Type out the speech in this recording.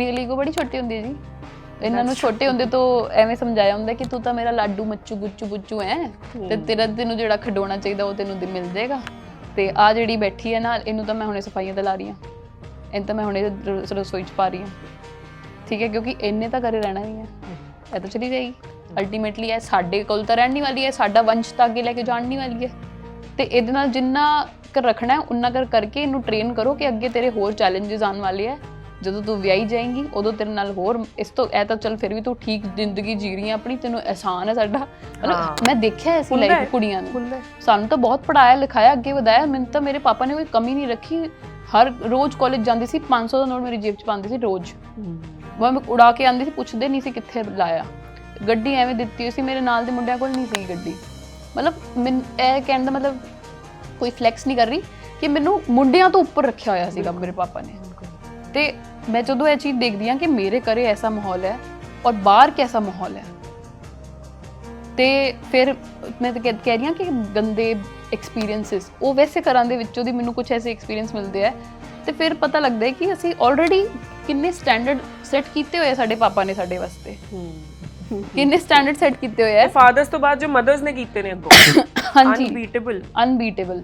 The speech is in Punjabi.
ਮੇਰੀ ਈਗੋ ਬੜੀ ਛੋਟੀ ਹੁੰਦੀ ਹੈ ਜੀ। ਇਹਨਾਂ ਨੂੰ ਛੋਟੇ ਹੁੰਦੇ ਤੋਂ ਐਵੇਂ ਸਮਝਾਇਆ ਹੁੰਦਾ ਕਿ ਤੂੰ ਤਾਂ ਮੇਰਾ ਲਾਡੂ ਮੱਚੂ ਗੁੱਚੂ ਗੁੱਚੂ ਹੈ। ਤੇ ਤੇਰਾ ਤੈਨੂੰ ਜਿਹੜਾ ਖਡੋਣਾ ਚਾਹੀਦਾ ਉਹ ਤੈਨੂੰ ਮਿਲ ਜਾਏਗਾ। ਤੇ ਆ ਜਿਹੜੀ ਬੈਠੀ ਹੈ ਨਾ ਇਹਨੂੰ ਤਾਂ ਮੈਂ ਹੁਣੇ ਸਫਾਈਆਂ ਤੇ ਲਾ ਰਹੀ ਹਾਂ। ਇਹਨੂੰ ਤਾਂ ਮੈਂ ਹੁਣੇ ਰਸੋਈ ਚ ਪਾ ਰਹੀ ਹਾਂ। ਠੀਕ ਹੈ ਕਿਉਂਕਿ ਇਹਨੇ ਤਾਂ ਘਰੇ ਰਹਿਣਾ ਨਹੀਂ ਹੈ। ਇਹ ਤਾਂ ਚਲੀ ਜਾਏਗੀ। ਅਲਟੀਮੇਟਲੀ ਇਹ ਸਾਡੇ ਕੋਲ ਤਾਂ ਰਹਿਣ ਨਹੀਂ ਵਾਲੀ ਹੈ ਸਾਡਾ ਵੰਸ਼ ਤਾਂ ਅੱਗੇ ਲੈ ਕੇ ਜਾਣ ਨਹੀਂ ਵਾਲੀ ਹੈ। ਤੇ ਇਹਦੇ ਨਾਲ ਜਿੰਨਾ ਕਰ ਰੱਖਣਾ ਹੈ ਉਨਾ ਕਰ ਕਰਕੇ ਇਹਨੂੰ ਟ੍ਰੇਨ ਕਰੋ ਕਿ ਅੱਗੇ ਤੇਰੇ ਹੋਰ ਚੈਲੰਜਸ ਆਉਣ ਵਾਲੇ ਹੈ। ਜਦੋਂ ਤੂੰ ਵਿਆਹੀ ਜਾਏਂਗੀ ਉਦੋਂ ਤੇਰੇ ਨਾਲ ਹੋਰ ਇਸ ਤੋਂ ਇਹ ਤਾਂ ਚੱਲ ਫਿਰ ਵੀ ਤੂੰ ਠੀਕ ਜ਼ਿੰਦਗੀ ਜੀ ਰਹੀ ਹੈ ਆਪਣੀ ਤੈਨੂੰ ਆਸਾਨ ਹੈ ਸਾਡਾ। ਮਤਲਬ ਮੈਂ ਦੇਖਿਆ ਐਸੀ ਲਾਈਫ ਕੁੜੀਆਂ ਨੂੰ। ਸਾਨੂੰ ਤਾਂ ਬਹੁਤ ਪੜਾਇਆ ਲਿਖਾਇਆ ਅੱਗੇ ਵਧਾਇਆ। ਮੈਨੂੰ ਤਾਂ ਮੇਰੇ ਪਾਪਾ ਨੇ ਕੋਈ ਕਮੀ ਨਹੀਂ ਰੱਖੀ। ਹਰ ਰੋਜ਼ ਕਾਲਜ ਜਾਂਦੀ ਸੀ 500 ਦਾ ਨੋਟ ਮੇਰੀ ਜੇਬ 'ਚ ਪਾਉਂਦੀ ਸੀ ਰੋਜ਼। ਮੈਂ ਉਡਾ ਕੇ ਆਂਦੀ ਸੀ ਪੁੱਛਦੇ ਨਹੀਂ ਸੀ ਕਿੱਥੇ ਲਾਇਆ। ਗੱਡੀ ਐਵੇਂ ਦਿੱਤੀ ਹੋਈ ਸੀ ਮੇਰੇ ਨਾਲ ਦੇ ਮੁੰਡਿਆਂ ਕੋਲ ਨਹੀਂ ਸੀ ਗੱਡੀ। ਮਤਲਬ ਮੈਂ ਇਹ ਕਹਿਣ ਦਾ ਮਤਲਬ ਕੋਈ ਫਲੈਕਸ ਨਹੀਂ ਕਰ ਰਹੀ ਕਿ ਮੈਨੂੰ ਮੁੰਡਿਆਂ ਤੋਂ ਉੱਪਰ ਰੱਖਿਆ ਹੋਇਆ ਸੀਗਾ ਮੇਰੇ ਪਾਪਾ ਨੇ। ਤੇ ਮੈਂ ਜਦੋਂ ਇਹ ਚੀਜ਼ ਦੇਖਦੀ ਹਾਂ ਕਿ ਮੇਰੇ ਘਰੇ ਐਸਾ ਮਾਹੌਲ ਹੈ ਔਰ ਬਾਹਰ ਕੈਸਾ ਮਾਹੌਲ ਹੈ ਤੇ ਫਿਰ ਮੈਂ ਤਾਂ ਕਹਿ ਰਹੀ ਹਾਂ ਕਿ ਗੰਦੇ ਐਕਸਪੀਰੀਐਂਸਸ ਉਹ ਵੈਸੇ ਘਰਾਂ ਦੇ ਵਿੱਚੋਂ ਦੀ ਮੈਨੂੰ ਕੁਝ ਐਸੇ ਐਕਸਪੀਰੀਐਂਸ ਮਿਲਦੇ ਆ ਤੇ ਫਿਰ ਪਤਾ ਲੱਗਦਾ ਹੈ ਕਿ ਅਸੀਂ ਆਲਰੇਡੀ ਕਿੰਨੇ ਸਟੈਂਡਰਡ ਸੈੱਟ ਕੀਤੇ ਹੋਏ ਆ ਸਾਡੇ ਪਾਪਾ ਨੇ ਸਾਡੇ ਵਾਸਤੇ। ਕਿੰਨੇ ਸਟੈਂਡਰਡ ਸੈੱਟ ਕੀਤੇ ਹੋਏ ਆ। ਫਾਦਰਸ ਤੋਂ ਬਾਅਦ ਜੋ ਮਦਰਸ ਨੇ ਕੀਤੇ ਨੇ ਅੱਗੋਂ। ਹਾਂਜੀ। Unbeatable unbeatable